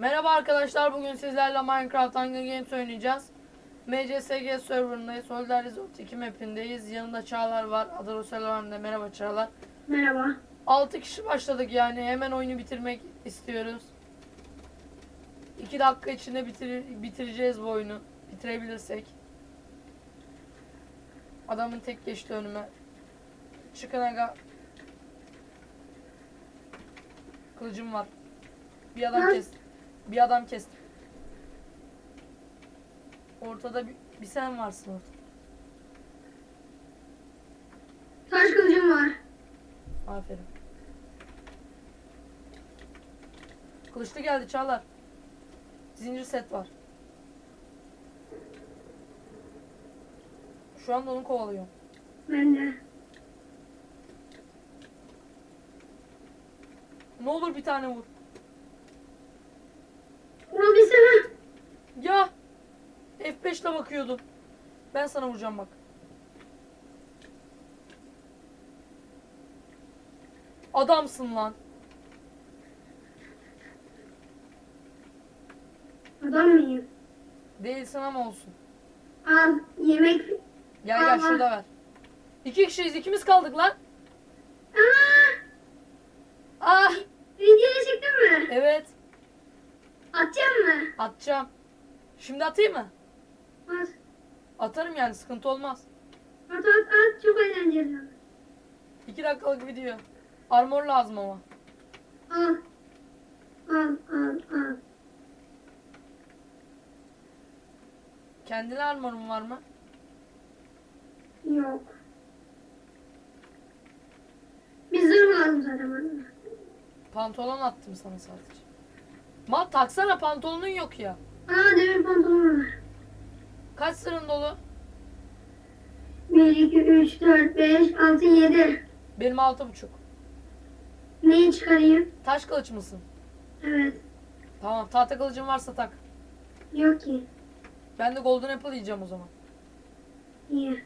Merhaba arkadaşlar bugün sizlerle Minecraft Hunger Games oynayacağız. MCSG serverındayız. Soldier Resort 2 mapindeyiz. Yanında Çağlar var. Adarosel var merhaba Çağlar. Merhaba. 6 kişi başladık yani hemen oyunu bitirmek istiyoruz. 2 dakika içinde bitir bitireceğiz bu oyunu. Bitirebilirsek. Adamın tek geçti önüme. Çıkın aga. Kılıcım var. Bir adam Ha? Bir adam kestim. Ortada bir, bir sen varsın ortada. Taş kılıcım var. Aferin. Kılıçlı geldi Çağlar. Zincir set var. Şu anda onu kovalıyorum. Ben de. Ne olur bir tane vur. Vurabilsem. Ya! F5 ile bakıyordum. Ben sana vuracağım bak. Adamsın lan. Adam mıyım? Değilsin ama olsun. Al yemek. Gel gel Aa. şurada ver. İki kişiyiz ikimiz kaldık lan. Aa! Ah! Videoyu çektin mi? Evet Atacağım mı? atacağım. Şimdi atayım mı? At. Atarım yani sıkıntı olmaz. At at at. Çok eğlenceli. 2 dakikalık video. Armor lazım ama. Al. Al al al. Kendine armorun var mı? Yok. Bir zırh lazım zaten. Pantolon attım sana sadece. Ma taksana pantolonun yok ya. Aa demir pantolon var. Kaç sırın dolu? 1, 2, 3, 4, 5, 6, 7. Benim altı buçuk. Neyi çıkarayım? Taş kılıç mısın? Evet. Tamam tahta kılıcın varsa tak. Yok ki. Ben de golden apple yiyeceğim o zaman. İyi.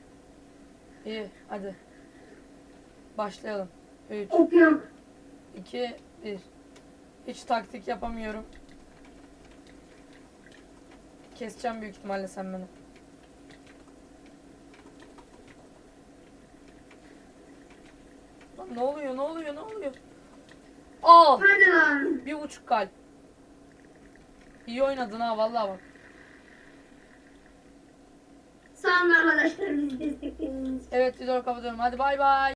İyi hadi. Başlayalım. 3, Ok yok. 2, 1. Hiç taktik yapamıyorum. Keseceğim büyük ihtimalle sen beni. Ne oluyor ne oluyor ne oluyor? Al. Lan. Bir buçuk kalp. İyi oynadın ha vallahi bak. Sağ olun arkadaşlar bizi desteklediğiniz için. Evet videoyu kapatıyorum. Hadi bay bay.